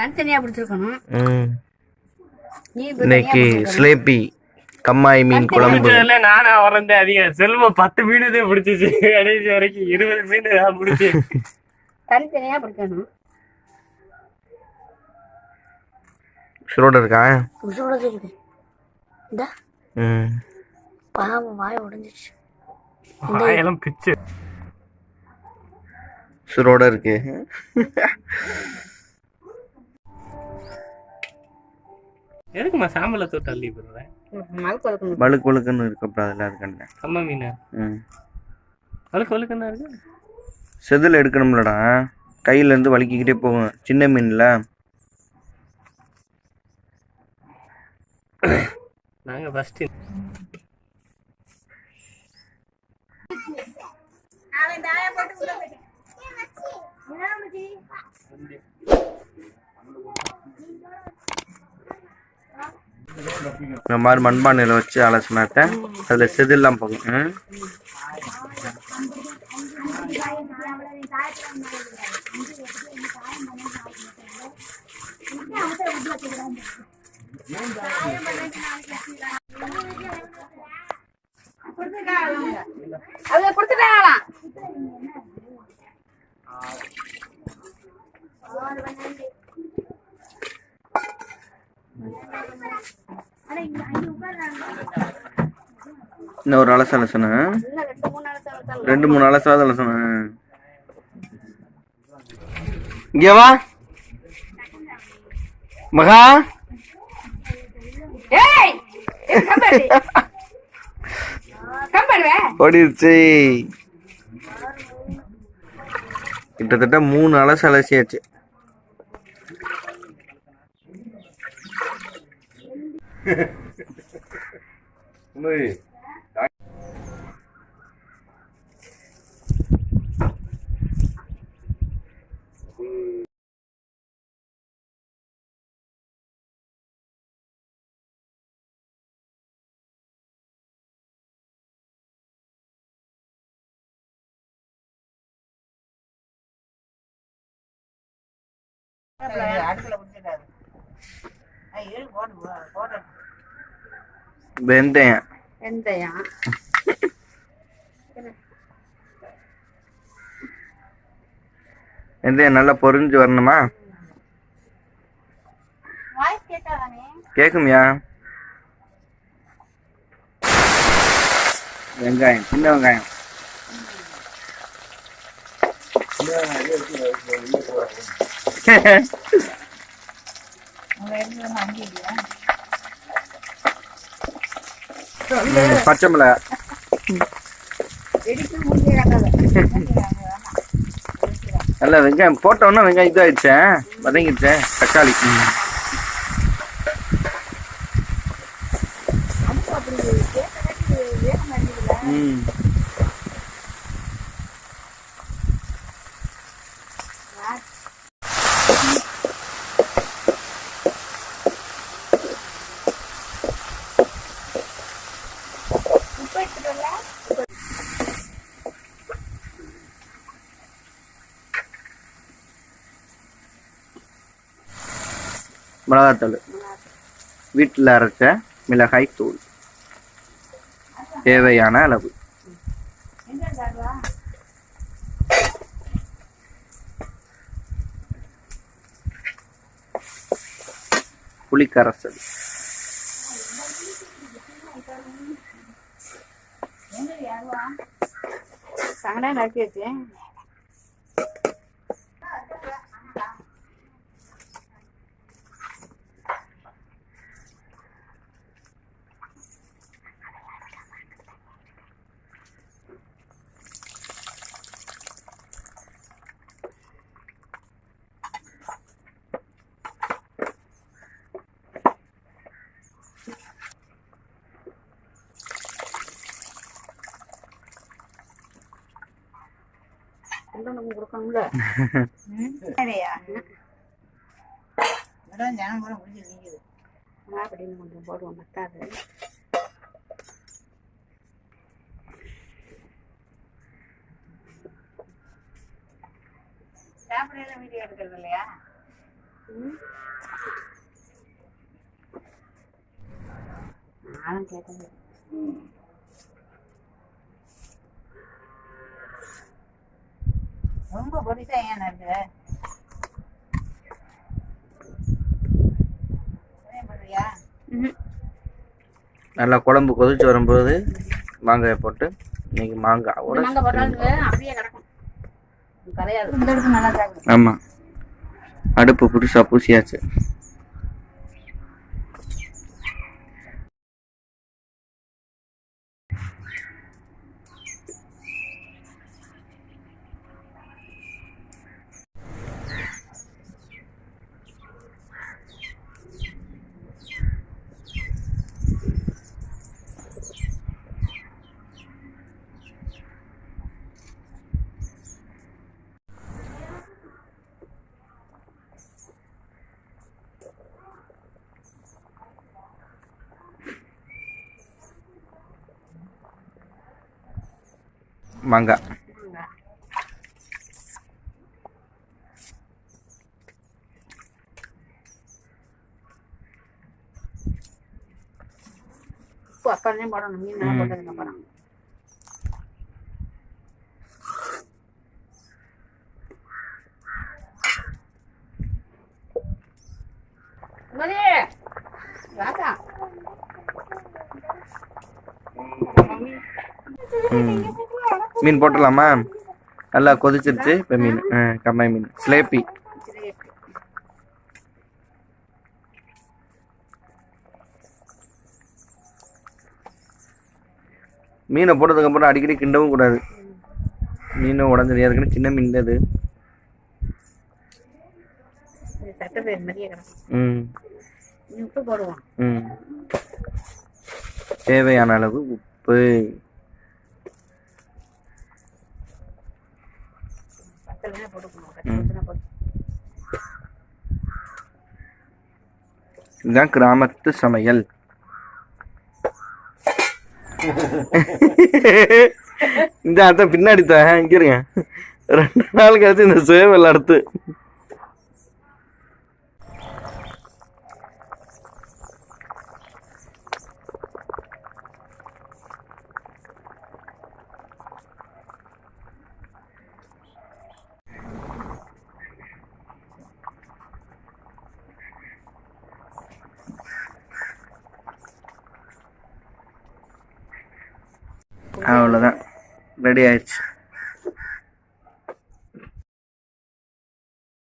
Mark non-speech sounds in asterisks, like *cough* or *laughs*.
தனித்தனியா பிடிச்சிருக்கணும். இன்னைக்கு ஸ்லேப்பி கம்மாய் மீன் குழம்பு. நானும் வரந்தேன் அதிகம். செல்வம் பத்து மீன் தான் பிடிச்சிச்சு. கடைசி வரைக்கும் இருபது மீன் நான் பிடிச்சி. தனித்தனியா பிடிக்கணும். சுரோட இருக்கா? உசுரோட இருக்கு இந்த. பாவம் வாய உடைஞ்சிச்சு வாயெல்லாம் பிச்சு. சுரோட இருக்கு. எதுக்குமா சாம்பல தொட்டு அள்ளி போடுறேன் வழுக்கு வழுக்குன்னு இருக்கக்கூடாதுல்ல அது கண்டேன் அம்மா மீன்? ம். அழுக்கு அழுக்குன்னா இருக்கு? செதில் எடுக்கணும்லடா. கையில இருந்து வலிக்கிக்கிட்டே போகும். சின்ன மீன்ல. நாங்க ஃபர்ஸ்ட் இந்த மாதிரி மண்பானையில் வச்சு அலசினாட்ட அதில் செதில்லாம் போகும் ம் அதை கொடுத்துட்டாங்களாம் இன்னும் ஒரு அலசு அலசணும் இன்னும் ரெண்டு மூணு அலசாவது அலசணும் இங்கே வா. மகா. *laughs* ஓடிடுச்சு. கிட்டத்தட்ட மூணு அலசு அலசியாச்சு *laughs* 오늘 나... 음... 안 들어보시나 வெந்தயம். வெந்தயம். வெந்தயம் நல்லா பொரிஞ்சு வரணுமா? கேக்குமியா? வெங்காயம் சின்ன வெங்காயம். வெடிக்கு *laughs* பச்சை மிளகா நல்ல வெங்காயம் போட்டோன்னா வெங்காயம் இதாகிடுச்சேன் வதங்கிடுச்சேன் தக்காளி ம். மிளகாத்தூள். வீட்டில் அரைச்ச மிளகாய் தூள். தேவையான அளவு. புளிக்கரசல். சங்கடா நறுக்கி வச்சேன். கொண்டு நம்ம கொடுக்கணும்ல? அப்படின்னு கொஞ்சம் போடுவோம் மத்தாது வீடியோ எடுக்கிறது இல்லையா? நானும் கேட்டது. ரொம்ப பொடிசா ஏன் பண்றியா நல்லா குழம்பு கொதிச்சு வரும்போது மாங்காயை போட்டு இன்னைக்கு நல்லா தான் ஆமாம் அடுப்பு புதுசாக பூசியாச்சு. மாங்காய் உப்பு அப்புறமே போடணும் மீன் நல்லா போட்டதுக்கு அப்புறம் சுமதி, ராஜா. மீன் போட்டுடலாமா? நல்லா கொதிச்சிருச்சு. இப்போ மீன் கம்மாய் மீன். ஸ்லேப்பி. மீனை போட்டதுக்கப்புறம் அடிக்கடி கிண்டவும் கூடாது. மீன் உடஞ்சிரு ஏற்கனவே சின்ன மீன் தான் அது. தேவையான அளவு உப்பு. இதுதான் கிராமத்து சமையல். இந்த அதான் பின்னாடி தான் இங்க இருங்க. ரெண்டு நாள் கழிச்சு இந்த சேவல் அடுத்து. அவ்வளோதான் ரெடி ஆயிடுச்சு.